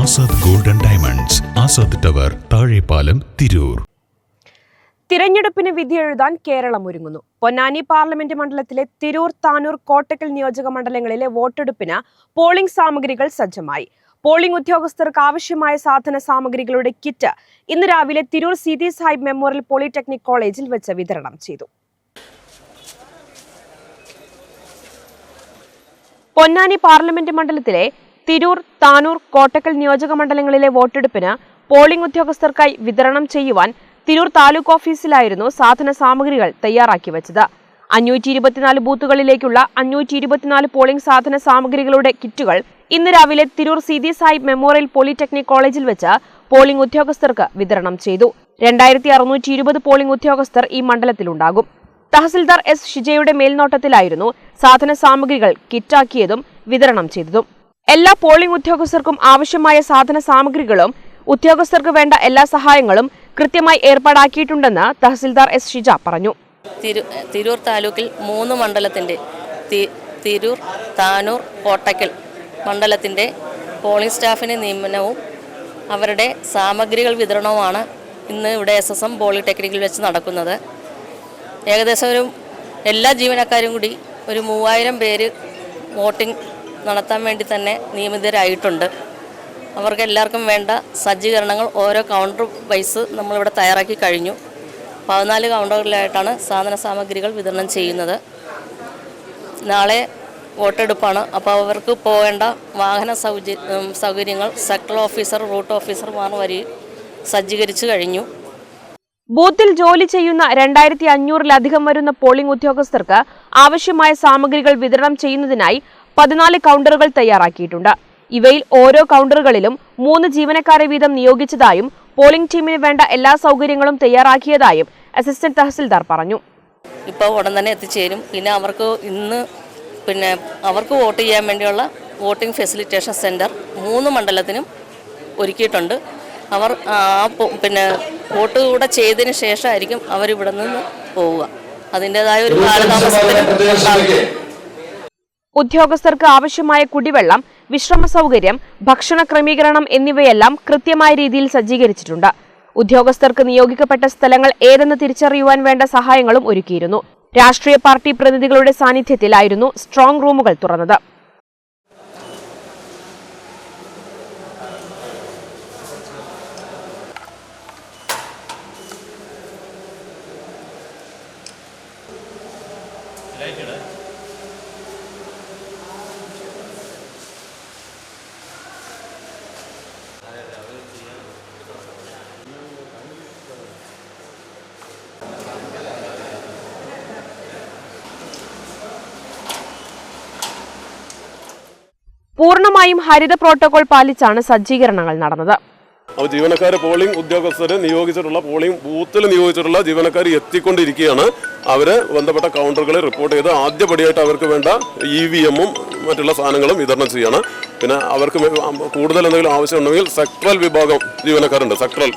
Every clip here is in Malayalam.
Azad golden diamonds Azad tower Thazhepalam Tirur. തിരഞ്ഞെടുപ്പിന് വിധിയെഴുതാൻ കേരളം ഒരുങ്ങുന്നു. പൊന്നാനി പാർലമെന്റ് മണ്ഡലത്തിലെ തിരൂർ താനൂർ കോട്ടക്കൽ നിയോജക മണ്ഡലങ്ങളിലെ വോട്ടെടുപ്പിന് പോളിംഗ് സാമഗ്രികൾ സജ്ജമായി. പോളിംഗ് ഉദ്യോഗസ്ഥർക്ക് ആവശ്യമായ സാധന സാമഗ്രികളുടെ കിറ്റ് ഇന്ന് രാവിലെ തിരൂർ സിതി സാഹിബ് മെമ്മോറിയൽ പോളിടെക്നിക് കോളേജിൽ വെച്ച് വിതരണം ചെയ്തു. പൊന്നാനി പാർലമെന്റ് മണ്ഡലത്തിലെ തിരൂർ താനൂർ കോട്ടക്കൽ നിയോജക മണ്ഡലങ്ങളിലെ വോട്ടെടുപ്പിന് പോളിംഗ് ഉദ്യോഗസ്ഥർക്കായി വിതരണം ചെയ്യുവാൻ തിരൂർ താലൂക്ക് ഓഫീസിലായിരുന്നു സാധന സാമഗ്രികൾ തയ്യാറാക്കി വെച്ചത്. അഞ്ഞൂറ്റി ഇരുപത്തിനാല് ബൂത്തുകളിലേക്കുള്ള അഞ്ഞൂറ്റി ഇരുപത്തിനാല് പോളിംഗ് സാധന സാമഗ്രികളുടെ കിറ്റുകൾ ഇന്ന് രാവിലെ തിരൂർ സിദി സാഹിബ് മെമ്മോറിയൽ പോളിടെക്നിക് കോളേജിൽ വെച്ച് പോളിംഗ് ഉദ്യോഗസ്ഥർക്ക് വിതരണം ചെയ്തു. രണ്ടായിരത്തി അറുന്നൂറ്റി ഇരുപത് പോളിംഗ് ഉദ്യോഗസ്ഥർ ഈ മണ്ഡലത്തിലുണ്ടാകും. തഹസിൽദാർ എസ്. ഷിജയുടെ മേൽനോട്ടത്തിലായിരുന്നു സാധന സാമഗ്രികൾ കിറ്റാക്കിയതും വിതരണം ചെയ്തതും. എല്ലാ പോളിംഗ് ഉദ്യോഗസ്ഥർക്കും ആവശ്യമായ സാധന സാമഗ്രികളും ഉദ്യോഗസ്ഥർക്ക് വേണ്ട എല്ലാ സഹായങ്ങളും കൃത്യമായി ഏർപ്പാടാക്കിയിട്ടുണ്ടെന്ന് തഹസിൽദാർ എസ് ഷിജ പറഞ്ഞു. തിരു തിരൂർ താലൂക്കിൽ മൂന്ന് മണ്ഡലത്തിന്റെ തി- തിരൂർ താനൂർ കോട്ടക്കൽ മണ്ഡലത്തിന്റെ പോളിംഗ് സ്റ്റാഫിന് നിയമനവും അവരുടെ സാമഗ്രികൾ വിതരണവുമാണ് ഇന്ന് ഇവിടെ എസ് എസ് എം പോളിടെക്നിക്കിൽ വെച്ച് നടക്കുന്നത്. ഏകദേശം ഒരു എല്ലാ ജീവനക്കാരും കൂടി ഒരു മൂവായിരം പേര് വോട്ടിംഗ് നടത്താൻ വേണ്ടി തന്നെ നിയമിതരായിട്ടുണ്ട്. അവർക്ക് എല്ലാവർക്കും വേണ്ട സജ്ജീകരണങ്ങൾ ഓരോ കൗണ്ടർ വൈസ് നമ്മളിവിടെ തയ്യാറാക്കി കഴിഞ്ഞു. പതിനാല് കൗണ്ടറുകളിലായിട്ടാണ് സാധന സാമഗ്രികൾ വിതരണം ചെയ്യുന്നത്. നാളെ വോട്ടെടുപ്പാണ്. അപ്പോൾ അവർക്ക് പോകേണ്ട വാഹന സൗകര്യങ്ങൾ സെക്ടർ ഓഫീസർ റൂട്ട് ഓഫീസർമാർ വരി സജ്ജീകരിച്ചു കഴിഞ്ഞു. ബൂത്തിൽ ജോലി ചെയ്യുന്ന രണ്ടായിരത്തി അഞ്ഞൂറിലധികം വരുന്ന പോളിംഗ് ഉദ്യോഗസ്ഥർക്ക് ആവശ്യമായ സാമഗ്രികൾ വിതരണം ചെയ്യുന്നതിനായി പതിനാല് കൗണ്ടറുകൾ തയ്യാറാക്കിയിട്ടുണ്ട്. ഇവയിൽ ഓരോ കൗണ്ടറുകളിലും മൂന്ന് ജീവനക്കാരെ വീതം നിയോഗിച്ചതായും പോളിംഗ് ടീമിന് വേണ്ട എല്ലാ സൗകര്യങ്ങളും തയ്യാറാക്കിയതായും അസിസ്റ്റന്റ് തഹസിൽദാർ പറഞ്ഞു. ഇപ്പോൾ ഉടൻ തന്നെ എത്തിച്ചേരും. പിന്നെ അവർക്ക് ഇന്ന് പിന്നെ അവർക്ക് വോട്ട് ചെയ്യാൻ വേണ്ടിയുള്ള വോട്ടിംഗ് ഫെസിലിറ്റേഷൻ സെന്റർ മൂന്ന് മണ്ഡലത്തിനും ഒരുക്കിയിട്ടുണ്ട്. അവർ ആ പിന്നെ വോട്ട് കൂടെ ചെയ്തതിന് ശേഷമായിരിക്കും അവരിവിടെ നിന്ന് പോവുക. അതിന്റെതായ ഒരു കാലതാമസത്തിന് ഉണ്ടാകും ഉദ്യോഗസ്ഥർക്ക് ആവശ്യമായ കുടിവെള്ളം വിശ്രമ സൗകര്യം ഭക്ഷണ ക്രമീകരണം എന്നിവയെല്ലാം കൃത്യമായ രീതിയിൽ സജ്ജീകരിച്ചിട്ടുണ്ട്. ഉദ്യോഗസ്ഥർക്ക് നിയോഗിക്കപ്പെട്ട സ്ഥലങ്ങൾ ഏതെന്ന് തിരിച്ചറിയുവാൻ വേണ്ട സഹായങ്ങളും ഒരുക്കിയിരുന്നു. രാഷ്ട്രീയ പാർട്ടി പ്രതിനിധികളുടെ സാന്നിധ്യത്തിലായിരുന്നു സ്ട്രോങ് റൂമുകൾ തുറന്നത്. പൂർണമായും ഹരിത പ്രോട്ടോകോൾ പാലിച്ചാണ് സജ്ജീകരണങ്ങൾ നടന്നത്. അപ്പോൾ ജീവനക്കാർ പോളിംഗ് ഉദ്യോഗസ്ഥർ നിയോഗിച്ചിട്ടുള്ള പോളിംഗ് ബൂത്തിൽ നിയോഗിച്ചിട്ടുള്ള ജീവനക്കാർ എത്തിക്കൊണ്ടിരിക്കുകയാണ്. അവർ ബന്ധപ്പെട്ട കൗണ്ടറുകളെ റിപ്പോർട്ട് ചെയ്ത് ആദ്യപടിയായിട്ട് അവർക്ക് വേണ്ട ഇ വി എമ്മും മറ്റുള്ള സാധനങ്ങളും വിതരണം ചെയ്യണം. പിന്നെ അവർക്ക് കൂടുതൽ എന്തെങ്കിലും ആവശ്യമുണ്ടെങ്കിൽ സെക്ടറൽ വിഭാഗം ജീവനക്കാരുണ്ട്. സെക്ടറൽ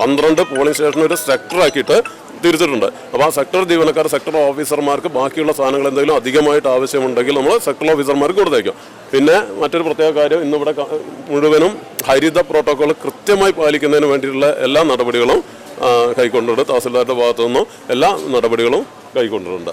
പന്ത്രണ്ട് പോളിംഗ് സ്റ്റേഷൻ ഒരു സെക്ടറാക്കിയിട്ട് തിരിച്ചിട്ടുണ്ട് അപ്പോൾ ആ സെക്ടർ ജീവനക്കാർ സെക്ടർ ഓഫീസർമാർക്ക് ബാക്കിയുള്ള സാധനങ്ങൾ എന്തെങ്കിലും അധികമായിട്ട് ആവശ്യമുണ്ടെങ്കിൽ നമ്മൾ സെക്ടർ ഓഫീസർമാർക്ക് കൊടുത്തേക്കും. പിന്നെ മറ്റൊരു പ്രത്യേക കാര്യം ഇന്നിവിടെ മുഴുവനും ഹരിത പ്രോട്ടോകോൾ കൃത്യമായി പാലിക്കുന്നതിന് വേണ്ടിയിട്ടുള്ള എല്ലാ നടപടികളും കൈക്കൊണ്ടിട്ടുണ്ട്. തഹസിൽദാരുടെ ഭാഗത്തു നിന്നും എല്ലാ നടപടികളും കൈക്കൊണ്ടിട്ടുണ്ട്.